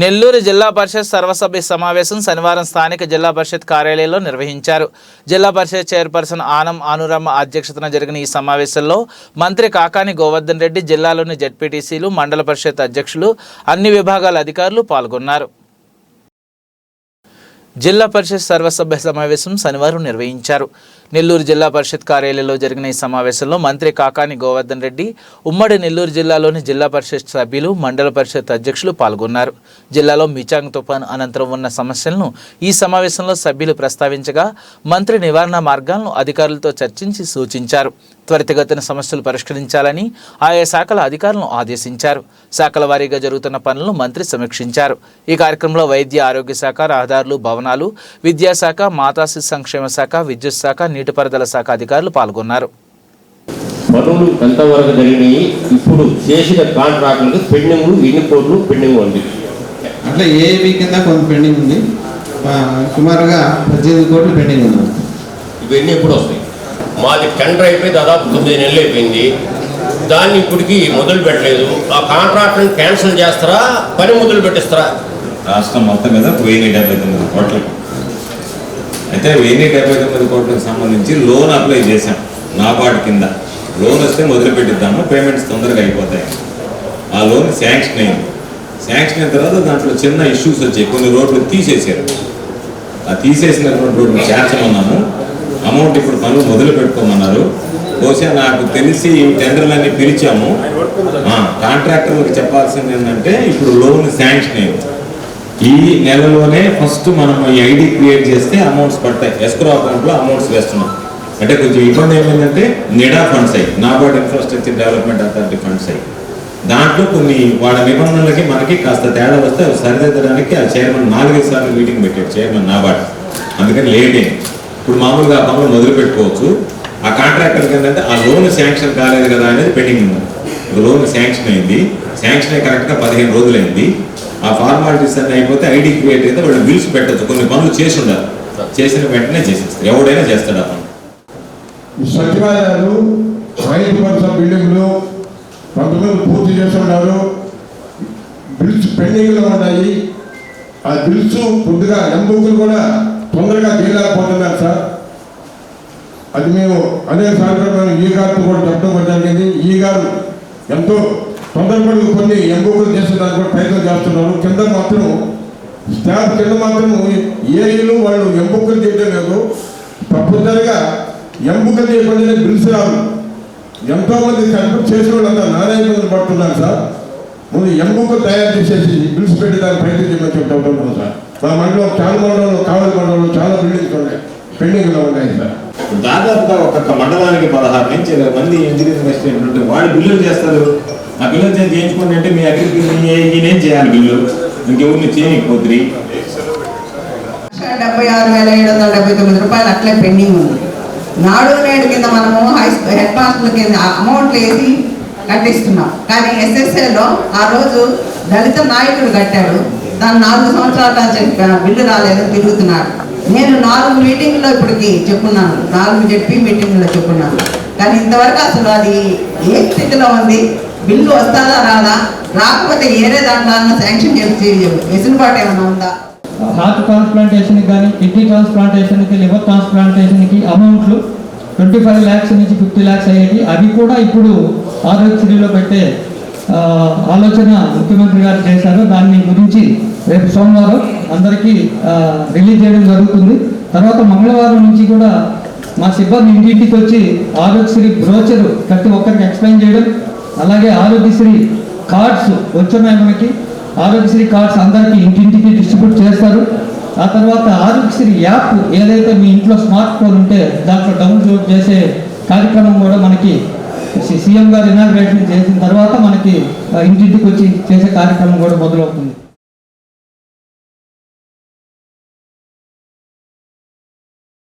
నెల్లూరు జిల్లా పరిషత్ సర్వసభ్య సమావేశం శనివారం స్థానిక జిల్లా పరిషత్ కార్యాలయంలో నిర్వహించారు. జిల్లా పరిషత్ చైర్పర్సన్ ఆనం ఆనురమ్మ అధ్యక్షతన జరిగిన ఈ సమావేశంలో మంత్రి కాకాని గోవర్ధన్ రెడ్డి జిల్లాలోని జడ్పీటీసీలు మండల పరిషత్ అధ్యక్షులు అన్ని విభాగాల అధికారులు పాల్గొన్నారు. జిల్లా పరిషత్ సర్వసభ్య సమావేశం శనివారం నిర్వహించారు. నెల్లూరు జిల్లా పరిషత్ కార్యాలయంలో జరిగిన ఈ సమావేశంలో మంత్రి కాకాని గోవర్ధన్ రెడ్డి ఉమ్మడి నెల్లూరు జిల్లాలోని జిల్లా పరిషత్ సభ్యులు మండల పరిషత్ అధ్యక్షులు పాల్గొన్నారు. జిల్లాలో మిచాంగ్ తుఫాను అనంతరం ఉన్న సమస్యలను ఈ సమావేశంలో సభ్యులు ప్రస్తావించగా మంత్రి నివారణ మార్గాలను అధికారులతో చర్చించి సూచించారు. త్వరితగతిన సమస్యలు పరిష్కరించాలని ఆయా శాఖల అధికారులను ఆదేశించారు. శాఖల వారీగా జరుగుతున్న పనులను మంత్రి సమీక్షించారు. ఈ కార్యక్రమంలో వైద్య ఆరోగ్య శాఖ రహదారులు భవనాలు విద్యాశాఖ మాతా శిశు సంక్షేమ శాఖ విద్యుత్ శాఖ నీటిపారుదల శాఖ అధికారులు పాల్గొన్నారు. పనులు ఎంతవరకు జరిగినాయి? ఇప్పుడు చేసిన కాంట్రాక్టులకు పెండింగ్ ఎన్ని కోట్లు పెండింగ్ ఉంది. అట్లా ఏవి కింద కొంత పెండింగ్ ఉంది? సుమారుగా పద్దెనిమిది కోట్లు పెండింగ్ ఉంది. ఇవన్నీ ఎప్పుడు వస్తాయి? మాది టెండర్ అయిపోయి దాదాపు తొమ్మిది నెలలు అయిపోయింది. దాన్ని ఇప్పటికి మొదలు పెట్టలేదు. ఆ కాంట్రాక్ట్ని క్యాన్సిల్ చేస్తారా? పని మొదలు పెట్టిస్తారా? రాష్ట్రం మొత్తం మీద వెయ్యి డెబ్బై తొమ్మిది కోట్లు. అయితే వెయ్యి డెబ్బై తొమ్మిది కోట్లకు సంబంధించి లోన్ అప్లై చేశాం. నాబార్డు కింద. లోన్ వస్తే మొదలు పెట్టిద్దాము. పేమెంట్స్ తొందరగా అయిపోతాయి. ఆ లోన్ శాంక్షన్ అయింది. శాంక్షన్ అయిన తర్వాత దాంట్లో చిన్న ఇష్యూస్ వచ్చాయి. కొన్ని రోడ్లు తీసేసారు ఆ తీసేసినటువంటి రోడ్లు చేర్చమన్నాము. అమౌంట్ ఇప్పుడు పనులు మొదలు పెట్టుకోమన్నారు. బహుశా నాకు తెలిసి టెండర్లన్నీ పిలిచాము. కాంట్రాక్టర్లకు చెప్పాల్సింది ఏంటంటే ఇప్పుడు లోన్ శాంక్షన్ అయింది. ఈ నెలలోనే ఫస్ట్ మనం ఈ ఐడి క్రియేట్ చేస్తే అమౌంట్స్ పడతాయి. ఎస్క్రో అకౌంట్లో అమౌంట్స్ వేస్తున్నాం. అంటే కొంచెం ఇబ్బంది ఏమైందంటే నిడా ఫండ్స్ అయ్యి NABARD infrastructure development authority funds అయ్యి. దాంట్లో కొన్ని వాళ్ళ నిబంధనలకి మనకి కాస్త తేడా వస్తే అవి సరిదిద్దడానికి ఆ చైర్మన్ నాలుగైదు సార్లు మీటింగ్ పెట్టాడు చైర్మన్ నాబార్డ్. అందుకని లేట్ అయింది. ఇప్పుడు మామూలుగా ఆ పనులు మొదలు పెట్టుకోవచ్చు ఆ కాంట్రాక్టర్కి ఏంటంటే ఆ లోన్ శాంక్షన్ కాలేదు కదా అనేది పెండింగ్ ఉంది. లోన్ శాంక్షన్ అయింది. శాంక్షన్ అయ్యి కరెక్ట్గా పదిహేను రోజులైంది. ఆ ఫార్మాలిటీస్ అన్నీ అయిపోతే ఐడి క్రియేట్ అయితే వాళ్ళు బిల్స్ పెట్టచ్చు. కొన్ని పనులు చేసి ఉండాలి. చేసిన వెంటనే చేసేస్తారు. ఎవడైనా చేస్తాడు ఆ పని. సచివాలయాలు రైతు భరోసా బిల్డింగ్లు కొంతమంది పూర్తి చేస్తున్నారు బిల్స్ పెండింగ్లో ఉన్నాయి. ఆ బిల్స్ కొద్దిగా ఎంబుకులు కూడా తొందరగా తీయలేకపోతున్నారు సార్. అది మేము అనేక సార్లు ఈ గారితో కూడా చెప్పడం జరిగింది. ఈ గారు ఎంతో తొందరపడి కొన్ని చేసే చేసేదానికి కూడా ప్రయత్నం చేస్తున్నారు. కింద మాత్రం స్టాఫ్ కింద మాత్రం ఏ ఇల్లు వాళ్ళు ఎంపికలు చేయడం లేదు. తప్పనిసరిగా ఎంపికలు చేయకుండా బిల్స్ రాదు ఎంతోమంది మంది చేసిన వాళ్ళంతా నానా ఇబ్బందులు పడుతున్నారు సార్. ముందు ఎంపికలు తయారు చేసేసి బిల్స్ పెట్టి దాన్ని ప్రయత్నం చేయమని చెప్తా మా మండలం చాలా మండలంలో కావలి మండలంలో చాలా బిల్డింగ్స్ ఉన్నాయి. పెండింగ్లో ఉన్నాయి సార్ దాదాపుగా ఒక్కొక్క మండలానికి పదహారు నుంచి ఇరవై మంది ఇంజనీరింగ్ అసిస్టెంట్ ఉంటే వాళ్ళు బిల్లులు చేస్తారు. ఆ బిల్లులు చేసి చేయించుకోండి అంటే మీ అగ్రికి ఈయనేం చేయాలి బిల్లు ఇంకెవరిని చేయకపోతుంది డెబ్బై ఆరు వేల ఏడు వందల డెబ్బై తొమ్మిది రూపాయలు అట్లే పెండింగ్ ఉంది. నాడు నేడు కింద మనము హై హెడ్ మాస్టర్ల కింద అమౌంట్లు వేసి కట్టిస్తున్నాం. కానీ ఎస్ఎస్ఏలో ఆ రోజు దళిత నాయకుడు కట్టాడు. దాని నాలుగు సంవత్సరాల చెప్పాను బిల్లు రాలేదని తిరుగుతున్నాడు నేను నాలుగు మీటింగ్లో ఇప్పటికి చెప్పున్నాను. నాలుగు చెప్పి మీటింగ్లో చెప్పున్నాను. కానీ ఇంతవరకు అసలు అది ఏ స్థితిలో ఉంది? బిల్లు వస్తాదా రాదా? రాకపోతే ఏరే దాంట్లో శాంక్షన్ చేసి వెసులుబాటు ఏమైనా ఉందా? హార్ట్ ట్రాన్స్ప్లాంటేషన్ కానీ కిడ్నీ ట్రాన్స్ప్లాంటేషన్కి లివర్ ట్రాన్స్ప్లాంటేషన్కి అమౌంట్లు ట్వంటీ ఫైవ్ ల్యాక్స్ నుంచి ఫిఫ్టీ ల్యాక్స్ అయ్యేవి. అవి కూడా ఇప్పుడు ఆరోగ్యశ్రీలో పెట్టే ఆలోచన ముఖ్యమంత్రి గారు చేశారు. దాన్ని గురించి రేపు సోమవారం అందరికీ రిలీజ్ చేయడం జరుగుతుంది. తర్వాత మంగళవారం నుంచి కూడా మా సిబ్బంది ఇంటింటికి వచ్చి ఆరోగ్యశ్రీ బ్రోచర్ ప్రతి ఒక్కరికి ఎక్స్ప్లెయిన్ చేయడం అలాగే ఆరోగ్యశ్రీ కార్డ్స్ వచ్చున్నాయి మనకి. ఆరోగ్యశ్రీ కార్డ్స్ అందరికీ ఇంటింటికి డిస్ట్రిబ్యూట్ చేస్తారు. ఆ తర్వాత ఆరోగ్యశ్రీ యాప్ ఏదైతే మీ ఇంట్లో స్మార్ట్ ఫోన్ ఉంటే దాంట్లో డౌన్లోడ్ చేసే కార్యక్రమం కూడా మనకి సీఎం గారు ఇనాగ్రేషన్ చేసిన తర్వాత మనకి ఇంటింటికి వచ్చి చేసే కార్యక్రమం కూడా మొదలవుతుంది.